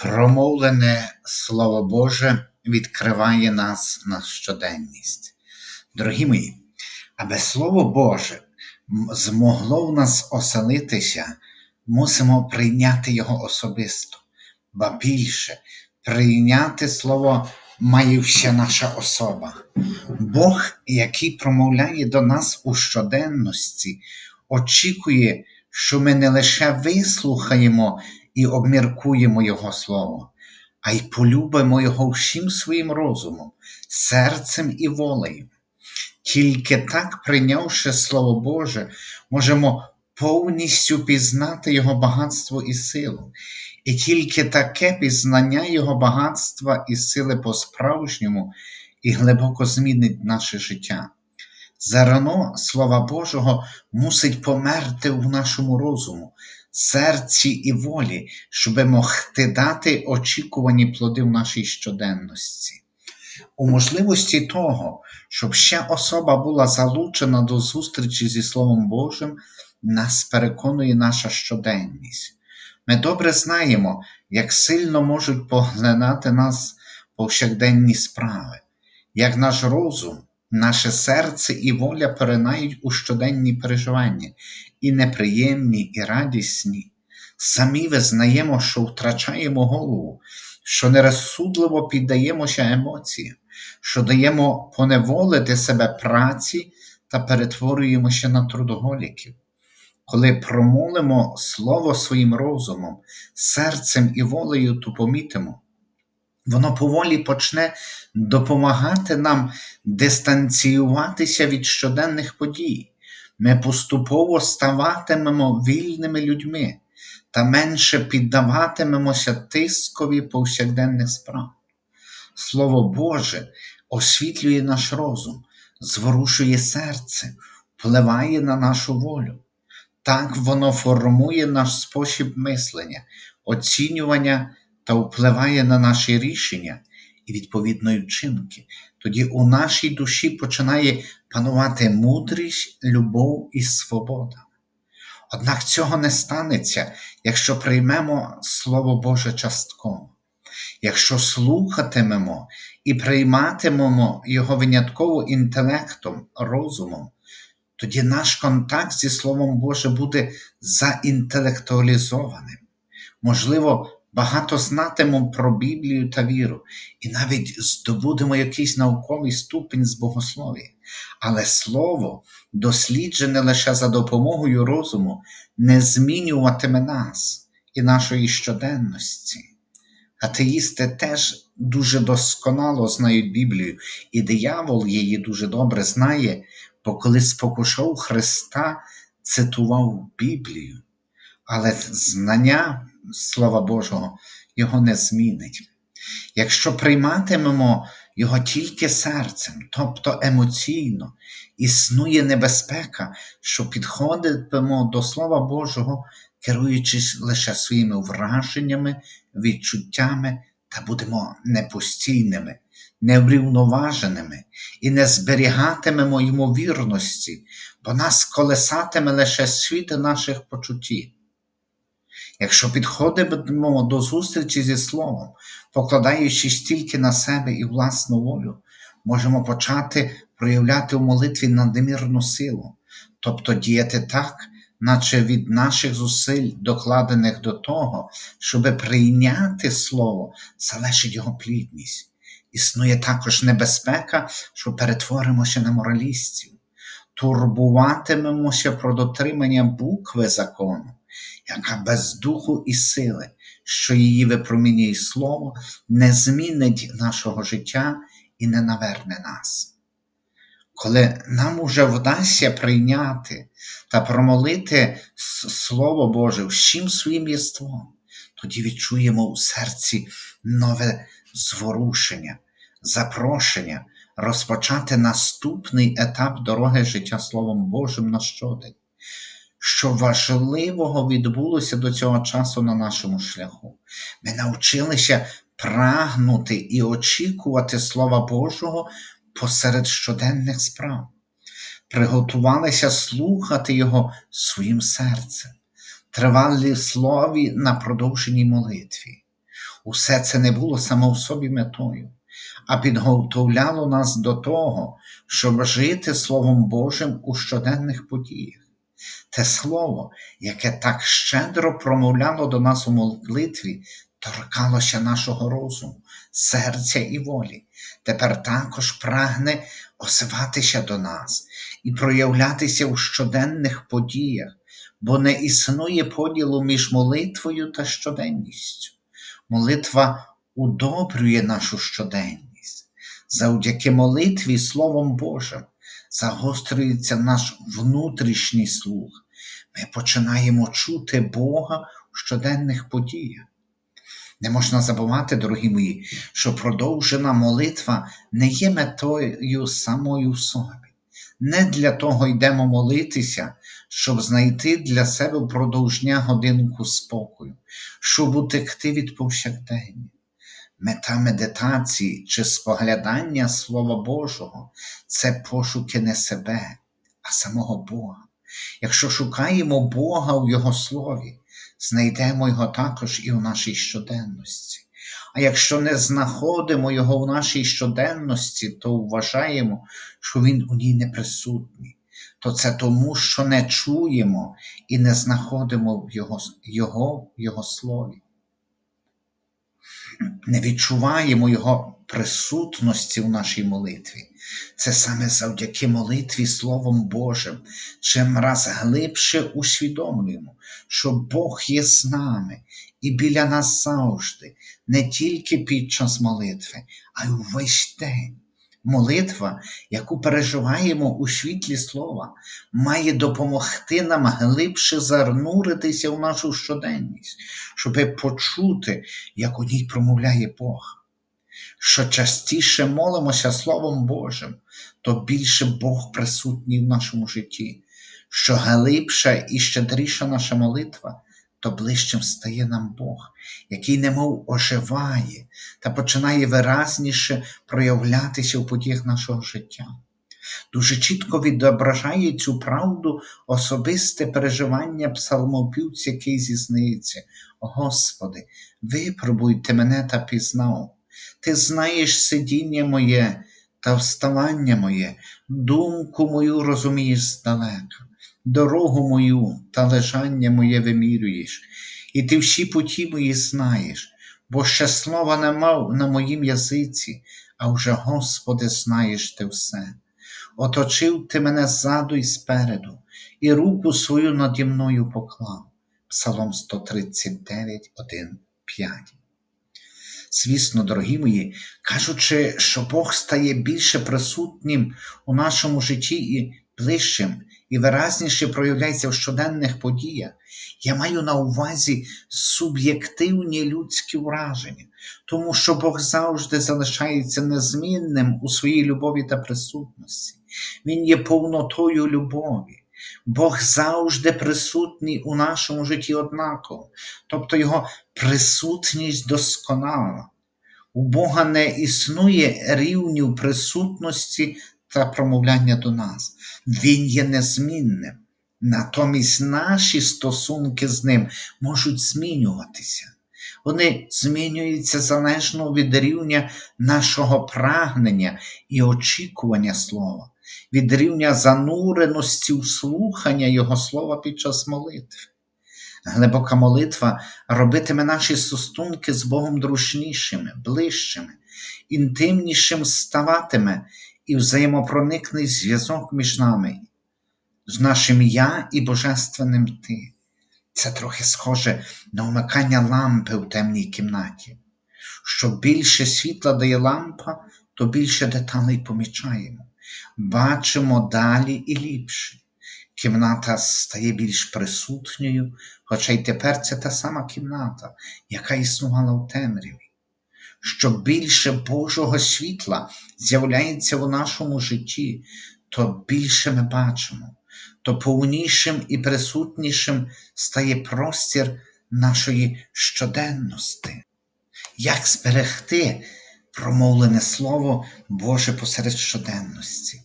Промовлене Слово Боже відкриває нас на щоденність. Дорогі мої, аби Слово Боже змогло в нас оселитися, мусимо прийняти Його особисто, ба більше прийняти Слово має вся наша особа. Бог, який промовляє до нас у щоденності, очікує, що ми не лише вислухаємо і обміркуємо Його Слово, а й полюбимо Його всім своїм розумом, серцем і волею. Тільки так, прийнявши Слово Боже, можемо повністю пізнати Його багатство і силу. І тільки таке пізнання Його багатства і сили по-справжньому і глибоко змінить наше життя. Зарано Слова Божого мусить померти в нашому розуму, серці і волі, щоб могти дати очікувані плоди в нашій щоденності. У можливості того, щоб ще особа була залучена до зустрічі зі Словом Божим, нас переконує наша щоденність. Ми добре знаємо, як сильно можуть поглинати нас повсякденні справи, як наш розум, наше серце і воля перенають у щоденні переживання, і неприємні, і радісні. Самі визнаємо, що втрачаємо голову, що нерозсудливо піддаємося емоціям, що даємо поневолити себе праці та перетворюємося на трудоголіків. Коли промолимо Слово своїм розумом, серцем і волею, то помітимо, воно поволі почне допомагати нам дистанціюватися від щоденних подій. Ми поступово ставатимемо вільними людьми та менше піддаватимемося тискові повсякденних справ. Слово Боже освітлює наш розум, зворушує серце, впливає на нашу волю. Так воно формує наш спосіб мислення, оцінювання та впливає на наші рішення і відповідно вчинки. Тоді у нашій душі починає панувати мудрість, любов і свобода. Однак цього не станеться, якщо приймемо Слово Боже частково, якщо слухатимемо і прийматимемо його винятково інтелектом, розумом, тоді наш контакт зі Словом Боже буде заінтелектуалізованим. Можливо, багато знатимемо про Біблію та віру, і навіть здобудемо якийсь науковий ступінь з богослов'я. Але Слово, досліджене лише за допомогою розуму, не змінюватиме нас і нашої щоденності. Атеїсти теж дуже досконало знають Біблію, і диявол її дуже добре знає, бо коли спокушав Христа, цитував Біблію. Але знання Слова Божого його не змінить. Якщо прийматимемо його тільки серцем, тобто емоційно, існує небезпека, що підходимо до Слова Божого, керуючись лише своїми враженнями, відчуттями та будемо непостійними, неврівноваженими і не зберігатимемо ймовірності, бо нас колесатиме лише світ наших почуттів. Якщо підходимо до зустрічі зі Словом, покладаючись тільки на себе і власну волю, можемо почати проявляти у молитві надмірну силу, тобто діяти так, наче від наших зусиль, докладених до того, щоб прийняти Слово, залежить його плідність. Існує також небезпека, що перетворимося на моралістів, турбуватимемося про дотримання букви закону яка без духу і сили, що її випромінює слово, не змінить нашого життя і не наверне нас. Коли нам уже вдасться прийняти та промолити Слово Боже всім своїм єством, тоді відчуємо у серці нове зворушення, запрошення розпочати наступний етап дороги життя Словом Божим на щодень що важливого відбулося до цього часу на нашому шляху. Ми навчилися прагнути і очікувати Слова Божого посеред щоденних справ, приготувалися слухати Його своїм серцем, тривали слові на продовженій молитві. Усе це не було само в собі метою, а підготовляло нас до того, щоб жити Словом Божим у щоденних подіях. Те слово, яке так щедро промовляло до нас у молитві, торкалося нашого розуму, серця і волі, тепер також прагне озиватися до нас і проявлятися у щоденних подіях, бо не існує поділу між молитвою та щоденністю. Молитва удобрює нашу щоденність. Завдяки молитві Словом Божим загострюється наш внутрішній слух. Ми починаємо чути Бога у щоденних подіях. Не можна забувати, дорогі мої, що продовжена молитва не є метою самою собі. Не для того йдемо молитися, щоб знайти для себе впродовж дня годинку спокою, щоб утекти від повсякдення. Мета медитації чи споглядання Слова Божого це пошуки не себе, а самого Бога. Якщо шукаємо Бога в Його Слові, знайдемо Його також і у нашій щоденності. А якщо не знаходимо Його в нашій щоденності, то вважаємо, що Він у ній не присутній. То це тому, що не чуємо і не знаходимо в Його, Його, в Його Слові не відчуваємо Його присутності в нашій молитві. Це саме завдяки молитві Словом Божим, чим раз глибше усвідомлюємо, що Бог є з нами і біля нас завжди, не тільки під час молитви, а й увесь день. Молитва, яку переживаємо у світлі слова, має допомогти нам глибше зануритися в нашу щоденність, щоб почути, як у ній промовляє Бог. Що частіше молимося Словом Божим, то більше Бог присутній в нашому житті. Що глибша і щедріша наша молитва, то ближчим стає нам Бог, який немов оживає та починає виразніше проявлятися в подіях нашого життя. Дуже чітко відображає цю правду особисте переживання псалмопівця, який зізнається, Господи, випробуйте мене та пізнав. Ти знаєш сидіння моє та вставання моє, думку мою розумієш здалека дорогу мою та лежання моє вимірюєш, і ти всі путі мої знаєш, бо ще слова не мав на моїм язиці, а вже, Господи, знаєш ти все. Оточив ти мене ззаду і спереду, і руку свою наді мною поклав. Псалом 139, 1, 5. Звісно, дорогі мої, кажучи, що Бог стає більше присутнім у нашому житті і ближчим, і виразніше проявляється в щоденних подіях, я маю на увазі суб'єктивні людські враження, тому що Бог завжди залишається незмінним у своїй любові та присутності. Він є повнотою любові. Бог завжди присутній у нашому житті однаково, тобто Його присутність досконала. У Бога не існує рівнів присутності та промовляння до нас. Він є незмінним. Натомість наші стосунки з ним можуть змінюватися. Вони змінюються залежно від рівня нашого прагнення і очікування слова, від рівня зануреності у слухання Його слова під час молитви. Глибока молитва робитиме наші стосунки з Богом дружнішими, ближчими, інтимнішим ставатиме і взаємопроникний зв'язок між нами, з нашим Я і Божественним Ти. Це трохи схоже на вмикання лампи в темній кімнаті. Що більше світла дає лампа, то більше деталей помічаємо, бачимо далі і ліпше. Кімната стає більш присутньою, хоча й тепер це та сама кімната, яка існувала в темряві що більше Божого світла з'являється у нашому житті, то більше ми бачимо, то повнішим і присутнішим стає простір нашої щоденності. Як зберегти промовлене Слово Боже посеред щоденності?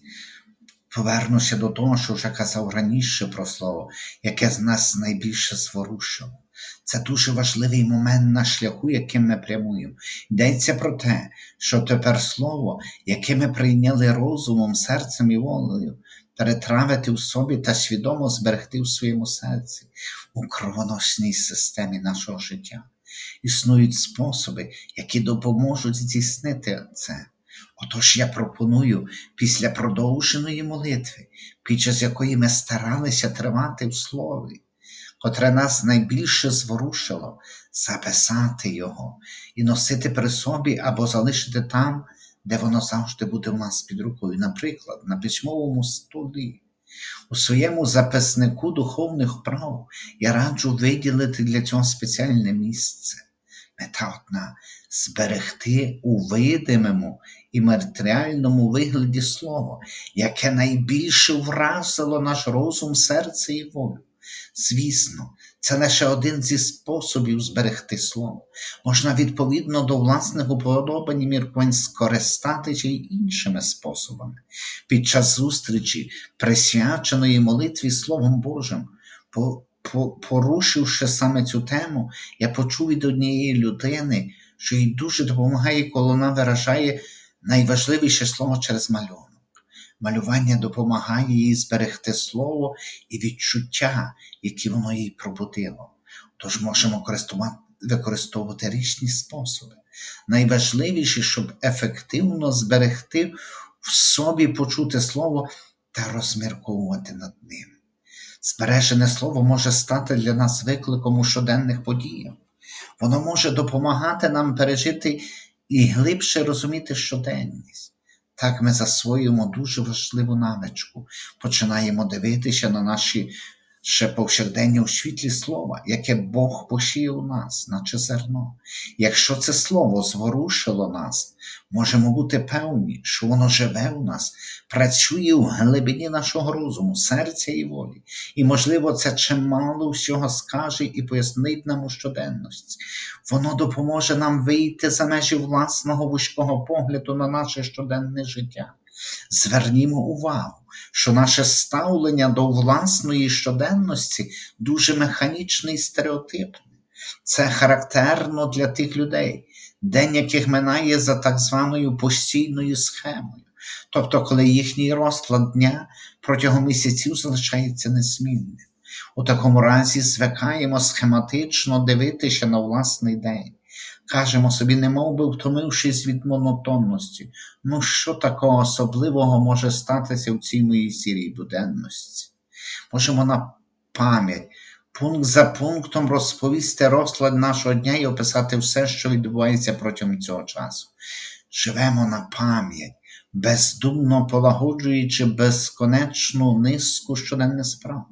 Повернуся до того, що вже казав раніше про слово, яке з нас найбільше зворушило. Це дуже важливий момент на шляху, яким ми прямуємо. Йдеться про те, що тепер слово, яке ми прийняли розумом, серцем і волею, перетравити в собі та свідомо зберегти в своєму серці, у кровоносній системі нашого життя. Існують способи, які допоможуть здійснити це. Отож я пропоную після продовженої молитви, під час якої ми старалися тримати в слові, котре нас найбільше зворушило, записати його і носити при собі або залишити там, де воно завжди буде в нас під рукою. Наприклад, на письмовому столі. У своєму записнику духовних прав я раджу виділити для цього спеціальне місце. Мета одна зберегти у видимому і матеріальному вигляді слово, яке найбільше вразило наш розум, серце і волю. Звісно, це лише один зі способів зберегти слово. Можна відповідно до власних уподобань і міркувань скористатися й іншими способами. Під час зустрічі, присвяченої молитві Словом Божим, по, по, порушивши саме цю тему, я почув від однієї людини, що їй дуже допомагає, коли вона виражає найважливіше слово через малюнок. Малювання допомагає їй зберегти слово і відчуття, які воно їй пробудило. Тож можемо використовувати різні способи. Найважливіше, щоб ефективно зберегти в собі почути слово та розмірковувати над ним. Збережене слово може стати для нас викликом у щоденних подіях. Воно може допомагати нам пережити і глибше розуміти щоденність. Так ми засвоюємо дуже важливу навичку, починаємо дивитися на наші ще повсякдення у світлі слова, яке Бог посіяв у нас, наче зерно. Якщо це слово зворушило нас, можемо бути певні, що воно живе у нас, працює в глибині нашого розуму, серця і волі. І, можливо, це чимало всього скаже і пояснить нам у щоденності. Воно допоможе нам вийти за межі власного вузького погляду на наше щоденне життя. Звернімо увагу, що наше ставлення до власної щоденності дуже механічне і стереотипне. Це характерно для тих людей, день яких минає за так званою постійною схемою, тобто коли їхній розклад дня протягом місяців залишається незмінним. У такому разі звикаємо схематично дивитися на власний день. Кажемо собі, немов би втомившись від монотонності, ну що такого особливого може статися в цій моїй сірій буденності? Можемо на пам'ять, пункт за пунктом розповісти розклад нашого дня і описати все, що відбувається протягом цього часу. Живемо на пам'ять, бездумно полагоджуючи безконечну низку щоденних справ.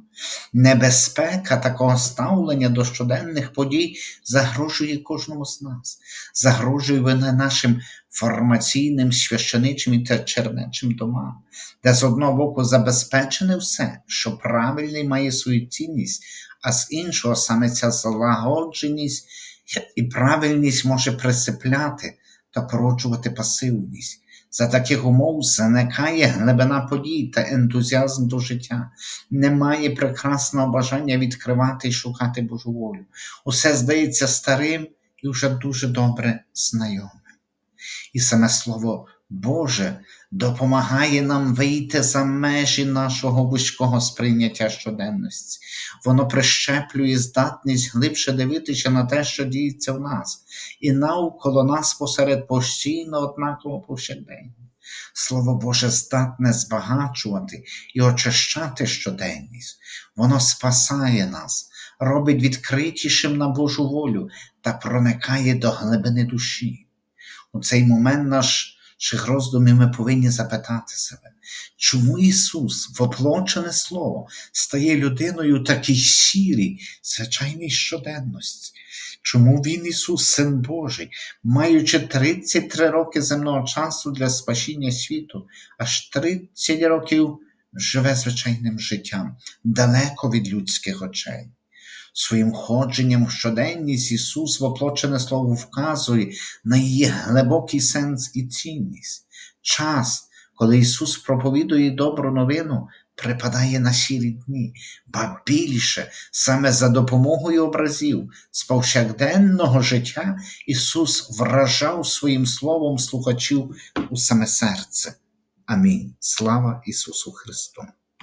Небезпека такого ставлення до щоденних подій загрожує кожному з нас, загрожує вона нашим формаційним, священичим та чернечим домам, де з одного боку забезпечене все, що правильний має свою цінність, а з іншого саме ця злагодженість і правильність може присипляти та породжувати пасивність. За таких умов заникає глибина подій та ентузіазм до життя, немає прекрасного бажання відкривати і шукати Божу волю. Усе здається старим і вже дуже добре знайомим. І саме Слово Боже допомагає нам вийти за межі нашого вузького сприйняття щоденності. Воно прищеплює здатність глибше дивитися на те, що діється в нас, і навколо нас посеред постійно однаково повсякдення. Слово Боже здатне збагачувати і очищати щоденність. Воно спасає нас, робить відкритішим на Божу волю та проникає до глибини душі. У цей момент наших роздумів ми повинні запитати себе, чому Ісус, воплочене Слово, стає людиною такій сірій, звичайній щоденності? Чому Він, Ісус, Син Божий, маючи 33 роки земного часу для спасіння світу, аж 30 років живе звичайним життям, далеко від людських очей? Своїм ходженням щоденність Ісус воплочене Слово вказує на її глибокий сенс і цінність. Час, коли Ісус проповідує добру новину, припадає на сірі дні, ба більше саме за допомогою образів з повсякденного життя Ісус вражав своїм словом слухачів у саме серце. Амінь. Слава Ісусу Христу!